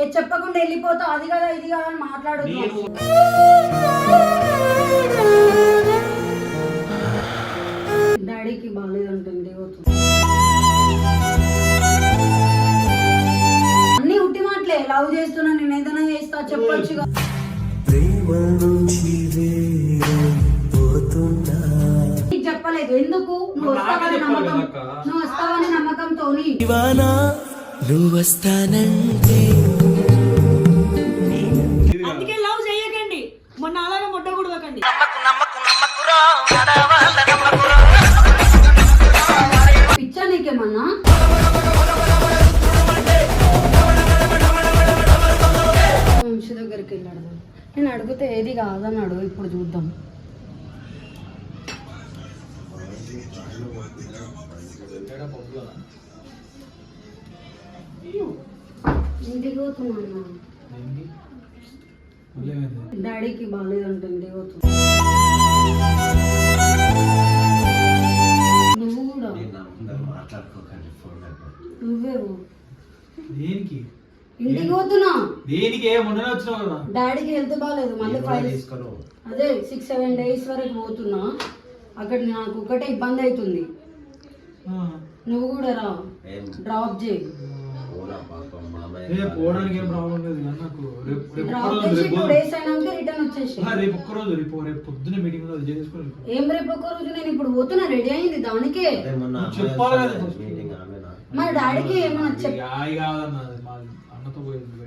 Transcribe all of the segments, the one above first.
ఏ చెప్పకుండా వెళ్ళిపోతా అది కదా ఇది కదా అని మాట్లాడు డాడీకి బాగాలేదంటుంది అన్ని ఉట్టి మాటలే. లవ్ చేస్తున్నా నేను ఏదైనా చేస్తా నీకు చెప్పలేదు. ఎందుకు? నువ్వు వస్తావని నమ్మకం. నువ్వు వస్తావని నమ్మకంతోని. ఇవానా నువ్వు వస్తానంటే కాదన్నాడు ఇప్పుడు చూద్దాం. ఇంటికి పోతున్నా? డాడీకి బాగాలేదంట ఇంటికి పోతున్నా. నువ్వు కూడా? నువ్వేవు? దేనికి? ఇంటికి పోతున్నా. దేనికి వచ్చినావు డాడీకి హెల్త్ బాగాలేదు మళ్ళీ తీసుకోను అదే సిక్స్ సెవెన్ డేస్ వరకు పోతున్నా. అక్కడ నాకు ఒకటే ఇబ్బంది అవుతుంది. ఆ. నువ్వు కూడా రా. డ్రాప్ చేయి. పోవడానికి ఏం ప్రాబ్లం లేదు నాకు రేపు టూ డేస్ అయినాక రిటర్న్ వచ్చేసి రేపు రేపు మీటింగ్. ఏం రేపు రోజు నేను ఇప్పుడు పోతున్నా రెడీ అయింది దానికే. చెప్పాలి కదా. డాడీకి ఏమన్నా కాదన్న.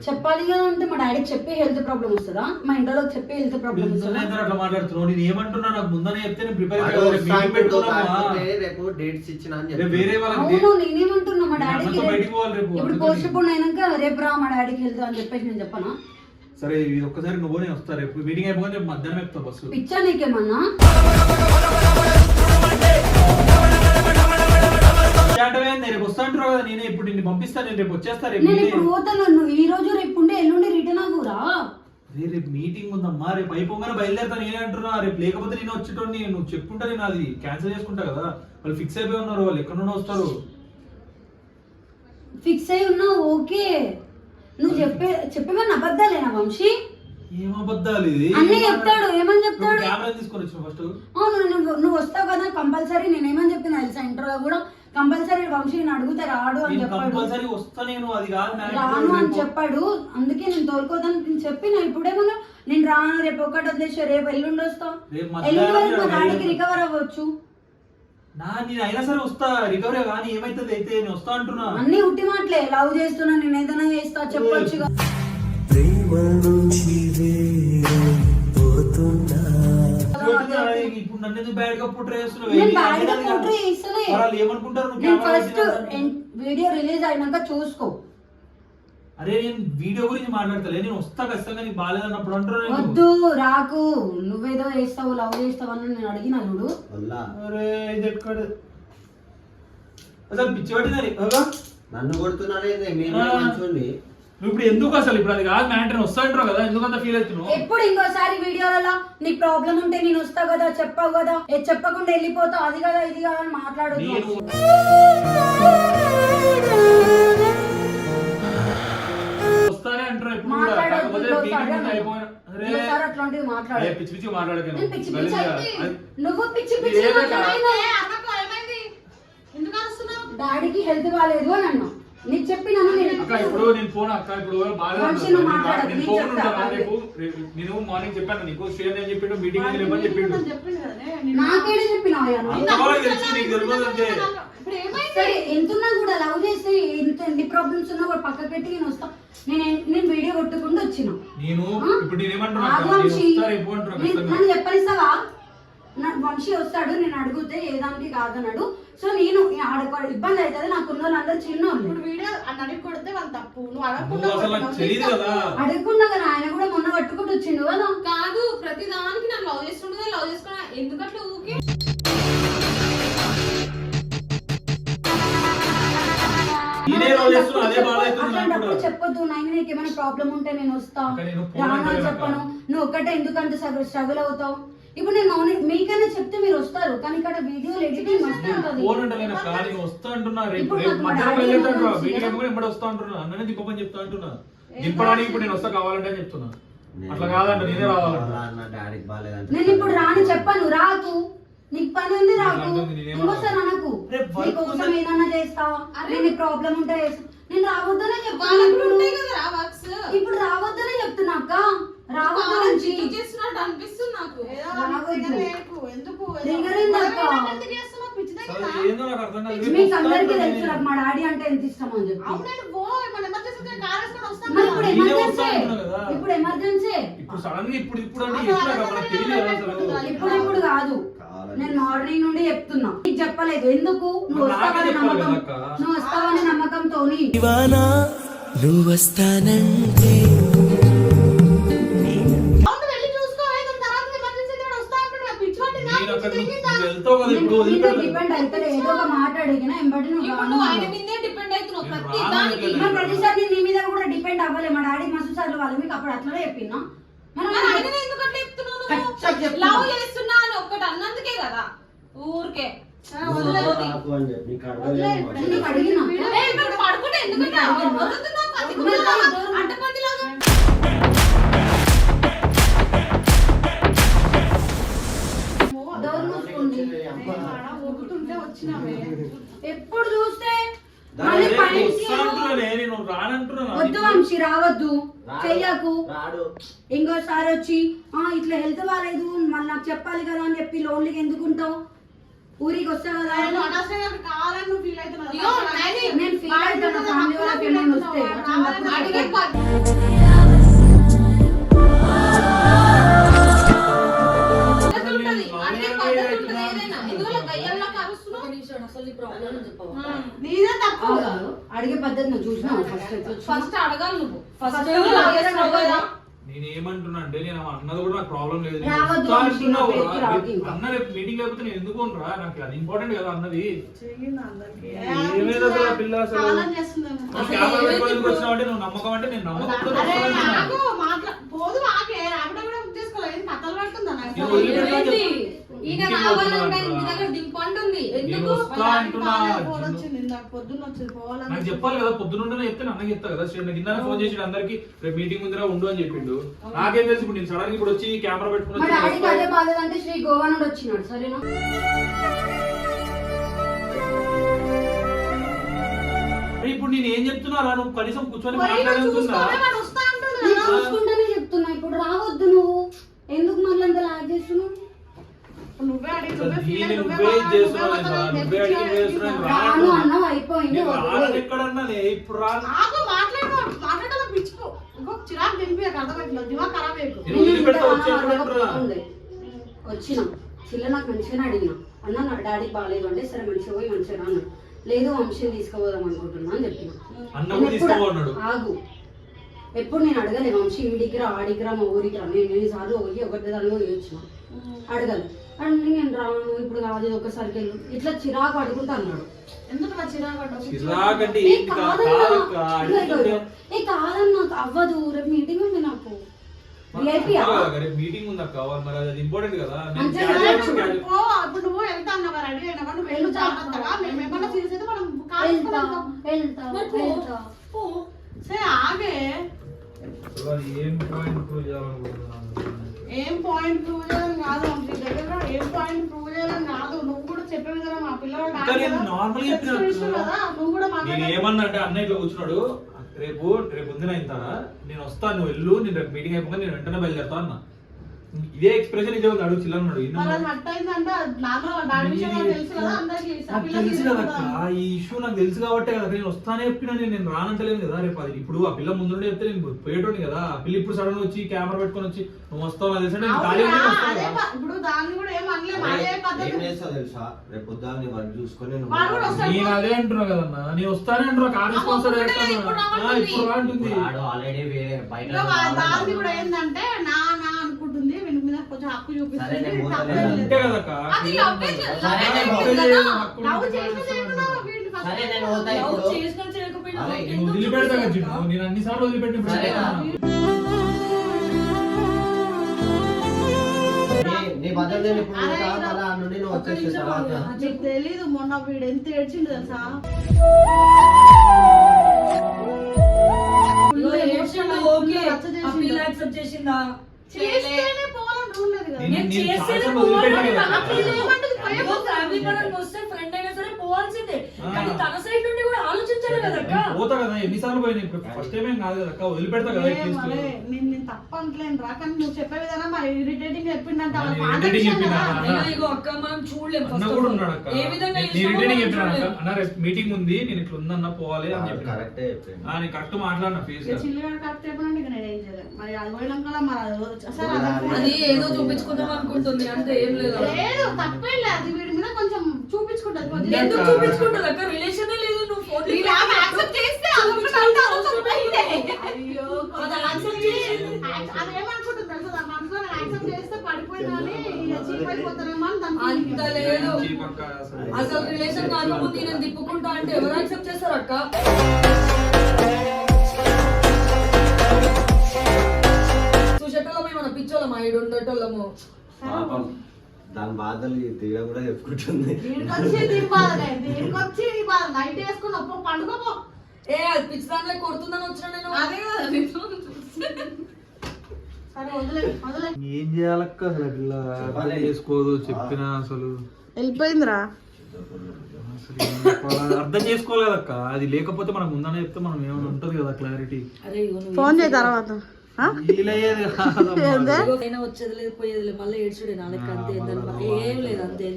చెప్పాలి కదా అంటే మా డాడీకి చెప్పి హెల్త్ ప్రాబ్లం వస్తుందా? మా ఇంట్లో చెప్పి హెల్త్ ప్రాబ్లం వస్తుందా? అట్లా మాట్లాడుతున్నావు? నేను ఏమంటున్నా నాకు ముందనే చెప్తే నేను ప్రిపేర్ రేపు డేట్స్ ఇచ్చిన అని చెప్పి వేరే వాళ్ళకి అవును నేనేమంటున్నా మా డాడీకి బయటికి పోవాలి రేపు ఇప్పుడు అందుకని. పోస్ట్ పోన్ అయినాక రేపు రా మా డాడీకి హెల్త్ అని చెప్పేసి నేను చెప్పనా? సరే ఇది ఒక్కసారి నువ్వు నేను వస్తా రేపు. మీటింగ్ అయిపోయి రేపు మధ్యాహ్నం ఎక్కుతా బస్సు. పిచ్చా నీకేమన్నా? అంటే రేపు వస్తా అంటారు కదా నేనే ఇప్పుడు నిన్ను పంపిస్తాను నేను రేపు వచ్చేస్తా రేపు నేను. ఇప్పుడు పోతాను నువ్వు ఈ రోజు రేపు ఉండే ఎల్లుండి రిటర్న్ అవ్వరా అరే రేపు మీటింగ్ ఉందమ్మా. రేపు అయిపోగానే బయలుదేరుతా నేనే అంటున్నా. రేపు లేకపోతే నేను వచ్చేటోని నువ్వు చెప్పుంటా నేను అది క్యాన్సిల్ చేసుకుంటా కదా. వాళ్ళు ఫిక్స్ అయిపోయి ఉన్నారు వాళ్ళు ఎక్కడ నుండి వస్తారు. ఫిక్స్ అయి ఉన్నావు ఓకే. నువ్వు చెప్పే చెప్పేవన్నీ అబద్ధాలేనా వంశీ? ఏం అబద్ధాలు ఇది? అన్నీ చెప్తాడు ఏమని చెప్తాడు? కెమెరా తీసుకొని వచ్చిన ఫస్ట్ అవును నువ్వు నువ్వు వస్తావు కదా కంపల్సరీ నేను ఏమని చెప్పిన తెలుసా? ఇంటర్లో కూడా కంపల్సరీ వంశీ నేను అడిగితే రాడు అని చెప్పాడు. కంపల్సరీ వస్తా నేను అది కాదు. రాను అని చెప్పాడు. అందుకే నేను తోలుకోదని నేను చెప్పిన ఇప్పుడేమన్నా నేను రాను రేపు ఒకటి వదిలేసి రేపు ఎల్లుండి వస్తా. ఎల్లుండి వరకు మా డాడీకి నేను- రికవర్ అవ్వచ్చు. నా నేను అయినా సరే వస్తా రికవరీ కానీ ఏమైతుంది అయితే నేను వస్తా అంటున్నా. అన్ని ఉట్టి మాటలే లవ్ చేస్తున్నా నేను ఏదైనా చేస్తా చెప్పొచ్చుగా. ప్రేమ నుంచి వేరైపోతున్నా ఇప్పుడు నన్ను ఎందుకు బ్యాడ్గా పుట్ర ఏమనుకుంటారు? నేను ఫస్ట్? వీడియో రిలీజ్ అయినాక చూసుకో. అరే నేను వీడియో గురించి మాట్లాడతలే. నేను వస్తా ఖచ్చితంగా నీకు బాగాలేదన్నప్పుడు అంటారు నేను. వద్దు రాకు. నువ్వేదో చేస్తావు లవ్ చేస్తావు అని నేను అడిగిన చూడు. అరే ఇది ఎక్కడ? అసలు పిచ్చి పట్టిందని నన్ను కొడుతున్నానేది మీరు ఆ. నువ్వు ఇప్పుడు ఎందుకు అసలు? ఇప్పుడు అది కాదు మ్యాటర్ వస్తా అంటారు కదా ఎందుకు అంత ఫీల్ అవుతున్నావు? ఎప్పుడు ఇంకోసారి వీడియోలలో నీకు ప్రాబ్లం ఉంటే నేను వస్తా కదా చెప్పావు కదా ఏ చెప్పకుండా వెళ్ళిపోతా అది కదా ఇది కదా అని మాట్లాడు నేను వస్తానే అంటారు ఎప్పుడు కూడా. మాట్లాడొద్దు కాకపోతే ఇంకోసారి meeting ముందు అన్నావు. అయిపోయిన అరే ఇంకోసారి అట్లాంటివి మాట్లాడు. అరే పిచ్చి పిచ్చి మాట్లాడక నేను పిచ్చి పిచ్చి అయితే నువ్వు పిచ్చి పిచ్చి ఏదో కాదు. మాట్లాడినా ఎందుకు అరుస్తున్నావు? డాడీకి హెల్త్ బాగాలేదు అని అన్నా నీకు చెప్పినాను నేను అక్క ఇప్పుడు నేను ఫోన్ అక్క ఇప్పుడు బాగా నేను ఫోన్ ఉంటాను. రేపు నేను మార్నింగ్ చెప్పాను నీకు శ్రేయన్ అని చెప్పిండు మీటింగ్ ఉంది రేపని చెప్పిండు. నాకేడే చెప్పినావు సరే ఎంతున్నా కూడా లవ్ చేస్తే ఎంత ఎన్ని ప్రాబ్లమ్స్ ఉన్నా కూడా పక్క పెట్టి నేను వస్తా. నేను నేను వీడియో కొట్టుకుంటూ వచ్చిన. నేను? ఇప్పుడు నేను ఏమంటున్నా చెప్పనిస్తావా? వంశీ వస్తాడు నేను అడిగితే ఏదానికి కాదన్నాడు సో నేను ఆడ ఇబ్బంది అవుతుంది నాకు ఉన్న వాళ్ళందరూ చిన్న ఇప్పుడు వీడియో అన్న అడిగి కొడితే వాళ్ళ తప్పు. నువ్వు అడగకుండా కదా. అడగకుండా కదా ఆయన కూడా మొన్న పట్టుకుంటూ వచ్చిండు కదా. కాదు ప్రతి దానికి నన్ను లవ్ చేస్తుండగా లవ్ చేసుకున్నా ఎందుకు అట్లా ఊకే చెప్పొద్దు నాయన నీకు ఏమైనా ప్రాబ్లం ఉంటే నేను వస్తా. అక్క, నేను ఫోన్ రాను అంటలేను అని అక్క. చెప్పను. నువ్వు ఒక్కటే ఎందుకంటే స్ట్రగుల్ అవుతావు? ఇప్పుడు నేను మౌని మీకైనా చెప్తే మీరు వస్తారు కానీ ఇక్కడ వీడియో ఎడిటింగ్ మస్తు ఉంటుంది. ఫోన్ అంటలేను? అక్క నేను వస్తా అంటున్నా రేపు ఇప్పుడు మధ్యాహ్నం వస్తా అంటున్నా అన్ననే చెప్తా అంటున్నా. దింపడానికి నేను వస్తా కావాలంటే అని చెప్తున్నా. అట్లా కాదంట నేనే రావాలంట. నా డాడీకి బాగాలేదంట నేను ఇప్పుడు రాని చెప్పను రాకు. నీకు పని ఉంది రాకు. ఇంకోసారి అనకు. నీకోసం. ఏదన్నా చేస్తా. నేను ప్రాబ్లం ఉంటే. నేను రావద్దనే వర్క్స్. ఇప్పుడు రావద్దనే చెప్తున్నా అక్క. చేస్తున్నట్టు అనిపిస్తుంది నాకు. ఎందుకు? మీకు అందరికీ తెలుసు. నాకు మా డాడీ అంటే ఎంత ఇష్టం అని చెప్పి. ఇప్పుడు ఎమర్జెన్సీ. ఇప్పుడు ఎమర్జెన్సీ ఇప్పుడు సడన్గా అంటే కదా అసలు. ఇప్పుడు ఇప్పుడు కాదు. కావాలని. నేను మార్నింగ్ నుండి చెప్తున్నా. నీకు చెప్పలేదు. ఎందుకు? నువ్వు వస్తావని నమ్మకం. నువ్వు వస్తావని నమ్మకంతోని. ఇవానా నువ్వు వస్తానంటే నువ్వు వదిలిపెట్టు. డిపెండ్ అయితే ఏదో ఒక మాట అడిగినా ఎంబడి నువ్వు ఇప్పుడు నువ్వు ఆయన రాను. మీదే డిపెండ్ అవుతున్నావు నేను ప్రతి రాను దానికి. అనట్లేదు. మరి ప్రతిసారి నేను నీ మీద కూడా డిపెండ్ అవ్వలే. మా డాడీ మస్తు సార్లు వాళ్ళు మీకు అప్పుడు అట్లనే చెప్పినా? మరి మరి ఆయన- ఆయననే ఎందుకు అట్లా చెప్తున్నావు కచ్చా నువ్వు చెప్తున్నా. లవ్ చేస్తున్నా అని ఒక్కటి అన్నందుకే కదా. ఊరికే. ఆ, నువ్వు వదిలే. నాకు వచ్చినామే. ఎప్పుడు చూస్తే మళ్ళీ పైకి వద్దు వంశీ రావద్దు. చెయ్యకు. రాడు. ఇంకోసారి వచ్చి ఆ ఇట్లా హెల్త్ బాగాలేదు మళ్ళీ నాకు చెప్పాలి కదా అని చెప్పి లోన్లీకి ఎందుకుంటావు ఊరికి వస్తా కదా? నేను ఫీల్ అవుతున్నావు. ఇగో, నాని, నేను ఫీల్ అవుతాను ఫ్యామిలీ వాళ్ళకి వస్తే అడిగే ప- పద్ధతి ఉంటది. అడిగే పద్ధతి ఉంటది ఏదైనా. ఎందువల్ల గయ్యాల్లాగా అరుస్తున్నావు? నీదే తప్పు. అవును. అడిగే పద్ధతి నువ్వు చూసినావు ఫస్ట్ ఫస్ట్ అడగాలి నువ్వు. ఫస్ట్. నేను ఏమంటున్నా అంటే నేను అన్నది కూడా నాకు ప్రాబ్లం లేదు. అన్న రేపు మీటింగ్ లేకపోతే నేను ఎందుకు రా? నాకు అది ఇంపార్టెంట్ కదా అన్నది. ఏమైంది పిల్ల అసలు? నువ్వు నమ్మకం అంటే నేను నమ్మకం నాకు? ఈయన ఇంటి. దగ్గర ఎందుకు? చెప్పాలి కదా పొద్దునుండే చెప్తే అన్నకి చెప్తా కదా. శ్రీ నాకు ఇందాక ఫోన్ చేసి అందరికి రేపు మీటింగ్ ముందర ఉండు అని చెప్పిండు. నాకేం తెలుసు ఇప్పుడు నేను సడన్గా ఇప్పుడు వచ్చి కెమెరా పెట్టుకుని మా వచ్చి డాడీకి అదే బాధ అంటే శ్రీ గోవా నుండి వచ్చినాడు సరేనా? ఇప్పుడు నేను ఏం చెప్తున్నారా? నువ్వు కనీసం కూర్చొని మాట్లాడుతున్నా చెప్తున్నా. ఇప్పుడు రావద్దు నువ్వు. ఎందుకు మళ్ళీ అంత లాగ్ చేస్తున్నావు? నువ్వే అడిగి నువ్వే అయ్యి, నువ్వే. రాను అన్నావు అయిపోయింది. రాను ఆగు మాట్లాడు మాట్లాడాలి పిచ్చుకో. చిరాకు ఖరాబ్. వచ్చిన. చిల్ల నాకు మంచిగానే అడిగిన. అన్న నా డాడీకి బాగాలేదు అంటే సరే మంచిగా పోయి మంచిగా రా అన్నాడు లేదు వంశీని తీసుకుపోదాం అనుకుంటున్నా అని చెప్పిన. ఆగు. ఎప్పుడు నేను అడగలే వంశీ ఇంటికి రా ఆడికి రా మా ఊరికి రా. నేను ఎన్నిసార్లు పోయి ఒకటి దాని పోయి వచ్చిన. అడగలు. అంటే నేను రాను ఇప్పుడు కాదు ఇది ఒక్కసారికి వెళ్ళు. ఇట్లా చిరాకు అడుగుతా అన్నాడు. ఎందుకు నా చిరాకు ఏ కా- కాదన్నా. ఏ కాదన్నా అవ్వదు. రేపు మీటింగ్ ఉంది నాకు? మీటింగ్ ఉంది అక్క. మరి అది ఇంపార్టెంట్ కదా. ఇప్పుడు నువ్వు వెళ్తా అన్నావా? రెడీ అయినావా? నువ్వు వెళ్ళు వెళ్తా. జాగ్రత్తగా. మేము ఏమన్నా సీరియస్ అయితే మనం వెళ్తా. వెళ్తా. వెళ్తా. సరే ఆగే. ఏం పాయింట్ ప్రూవ్ చేయాలనుకుంటున్నాను ఏం పాయింట్ ప్రూవ్ చేయాలని కాదు నీ దగ్గర ఏం పాయింట్ ప్రూవ్ చేయాలని కాదు. నువ్వు కూడా చెప్పే విధానం మా పిల్లవాడు ఇంకా నేను normal గా చెప్పినా కదా. నువ్వు కూడా నేను ఏమన్నా అంటే అన్న ఇట్లా కూర్చున్నాడు. రేపు రేపు ఉంది నేను వస్తాను నువ్వు వెళ్ళు నేను రేపు మీటింగ్ అయిపోగా నేను వెంటనే బయలుదేరుతా అన్న. ఇదే ఎక్స్ప్రెషన్ ఇదే ఉంది. అడుగు చిల్లన్నాడు ఈ ఇష్యూ నాకు తెలుసు కాబట్టి కదా. నేను వస్తానే చెప్పినా నేను నేను రానంటలేను కదా. రేపు అది ఇప్పుడు ఆ పిల్ల ముందు నుండి చెప్తే నేను పోయేటోని కదా. ఆ పిల్ల ఇప్పుడు సడన్ వచ్చి కెమెరా పెట్టుకొని వచ్చి నువ్వు వస్తావు నాకు తెలుసు? తెలుసా? రేపు పొద్దున్న వర్క్ చూసుకొని. నేను అదే అంటున్నా కదన్నా. నేను వస్తానే అంటున్నా. కార్ స్పాన్సర్ ఇప్పుడు ఆల్రెడీ వేరే బయట కూడా ఏంటంటే నా కొంచెం హక్కు సరే, చూపిస్తుంది నేను తప్పేం పోతాను. లేదు. అంతే కదక్క అది లవ్వే చేయాలి. సరే, లవ్వే నేను చేయాలి పోతా. కదా. లవ్ చేసినా చేయకుండా వీడిని first సరే నేను పోతా లవ్ ఇప్పుడు చేసినా చేయకపోయినా అరే, ఓకే, నేను ఎందుకు వదిలిపెడతా కదా చూపిస్తావు? జిన్ను నేను అన్నిసార్లు వదిలిపెట్టి సరేనా? నీ- నీ బదులు నేను ఇప్పుడు అరే, పోతా, ఇలా- మళ్ళా ఆ నుండి నువ్వు ఒక్క వచ్చేసిన నిమిషం తర్వాత ఆగు. నీకు తెలీదు మొన్న వీడు ఎంత ఏడ్చిండు తెలుసా ఏడ్చిండు, ఓకే ఆ పిల్ల యాక్సెప్ట్ చేసిందా చేస్తేనే పోవాలని రూల్ లేదు కదా నేను- ఏమంటది? పరంగా వస్తే ఫ్రెండ్ అయినా సరే పోవాల్సిందే. కానీ తన సైడ్ నుండి కూడా ఆలోచించాలి కదా అక్క నేను పోతా కదా ఎన్నిసార్లు పోయినా ఇప్పుడు ఫస్ట్ టైం ఏం కాదు కదా అక్క వదిలిపెడతా కదా నేను నేను తప్పు అంటలేను రా కానీ నువ్వు చెప్పే విధానం మరి ఇరిటేటింగ్? కదా. ఇగో అక్క మనం అన్న కూడా. ఉన్నాడు అక్క. ఏ విధంగా చెప్పినా? అక్క. అన్న రేపు మీటింగ్ ఉంది నేను ఇట్లా ఉందన్న పోవాలి అని చెప్పిన. కరెక్టే నేను కరెక్ట్ మాట్లాడిన ఫేస్ ఇక చిల్లిగాడు కరెక్ట్ చెప్పినంటే ఇక నేను ఏం చేయలేను. మరి అది పోయినాక మరి అది అది ఏదో చూపించుకుందాం అనుకుంటుంది అంతే ఏం లేదు. లేదు తప్పేం లేదు అది వీడి మీద కొంచెం చూపించుకుంటది. ఎందుకు చూపించుకుంటుంది అక్క? రిలేషన్ అసలు. అసలు రిలేషన్ నేను తిప్పుకుంటా అంటే ఎవరు యాక్సెప్ట్ చేస్తారు అక్క? చూసేటోళ్ళం ఏమన్నా పిచ్చోళ్ళం ఐదు ఉండేటోళ్ళము పాపం. దాని బాధలు తీర కూడా చెప్పుకుంటుంది. నైట్ వేసుకుని ఒప్ప పండుకోపో ఏ అది పిచ్చి దాంట్లో కొడుతుందని వచ్చిన నేను. అదే ఏం చేయాలక్క అసలు పిల్ల అర్థం చేసుకోదు చెప్పినా అసలు. వెళ్ళిపోయిందిరా? అర్థం చేసుకోవాలి కదక్క అది లేకపోతే మనం ముందనే చెప్తే మనం ఏమైనా ఉంటది కదా క్లారిటీ. ఫోన్ చేయి తర్వాత. వచ్చేది లేదు పోయేది లేదు. మళ్ళీ ఏడ్చుడే నా లెక్క అంతే. ఏం లేదు అంతే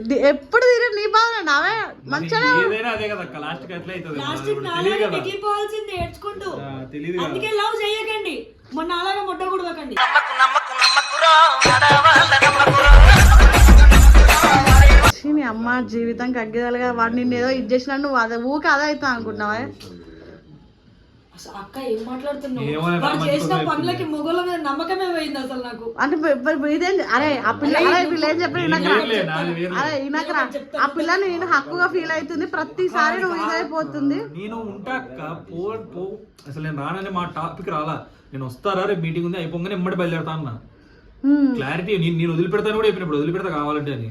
ఇది ఎప్పుడు తిరిగి నీ బాధ నావే మంచిగా అదే లాస్ట్కి అవుతుంది. నాలాగా మిగిలిపోవాల్సింది ఏడ్చుకుంటూ. కదా. అందుకే లవ్ చేయకండి. మొన్న అలాగా ముట్ట కూడకండి ఛీ, జీవితం కగ్గేదాలుగా వాడు నిన్ను ఏదో ఇది చేసినా నువ్వు అదే ఊకే అదే అవుతా అనుకుంటున్నావా? అసలు అక్క ఏం మాట్లాడుతున్నావు? ఏమోలే, వాడు నమ్మకం చేసిన లేకుండా. పనులకి మొగల మీద నమ్మకమే పోయింది అసలు నాకు. అంటే ఇదేం అరే ఆ పిల్ల అరే ఈ పిల్ల ఏం చెప్పి వినకరా? వేరులే, నాది వేరులే. అరే వినకరా? ఆ పిల్లని నేను హక్కుగా ఫీల్ అవుతుంది. ప్రతిసారి నువ్వు ఇదైపోతుంది. నేను ఉంటా అక్క పో పో. అసలు నేను రానని మా టాపిక్ రాలా. నేను వస్తారా? రేపు మీటింగ్ ఉంది. అయిపోగానే ఎమ్మడి బయలుదేరతా అన్న. క్లారిటీ నేను వదిలిపెడతాను కూడా చెప్పిన ఇప్పుడు. వదిలిపెడతా కావాలంటే అని.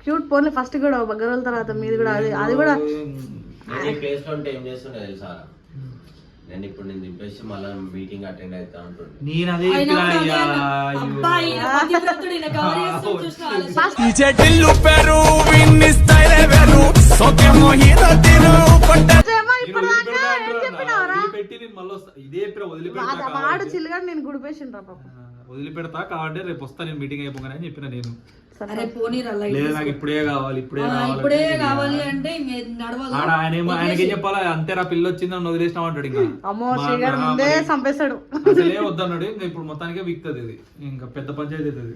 క్యూట్ పోన్లే ఫస్ట్ కూడా బగ్గరోల తర్వాత మీది కూడా అది అది కూడా నేను ఈ ప్లేస్లో ఉంటే ఏం చేస్తుండే తెలుసా? నేను ఇప్పుడు నేను దింపేసి మళ్ళీ మీటింగ్ అటెండ్ అవుతా ఉంటుండే నేను అదే. అబ్బాయి పతివ్రతుడు, ఈయన కవర్ చూసినా. ఈ చెటిల్లు పెరు విన్ని స్టైల్ వేరు. సోకే మోహిత తిరు నేను మళ్ళీ ఇదే వాడు-. చిల్లుగా గుడిపేసిండ్రా పాప. వదిలిపెడతా కావాలంటే రేపు వస్తా నేను మీటింగ్ అయిపోగానే అని చెప్పిన నేను. అరే పోనీరా లైట్ లేదు. నాకు ఇప్పుడే కావాలి ఇప్పుడే కావాలి ఇప్పుడే అంటే కావాలి అంటే ఇంక నడవదు. ఆడ ఆయన ఏమో ఆయనకి చెప్పాలా? అంతేరా పిల్ల వచ్చింది నన్ను వదిలేసినావు అంటాడు ఇంకా. అమ్మో ముందే చంపేశాడు. అసలే వద్దన్నాడు. ఇంకా ఇప్పుడు మొత్తానికే వీక్తుంది ఇది. ఇంకా పెద్ద పంచాయతీ అవుతుంది.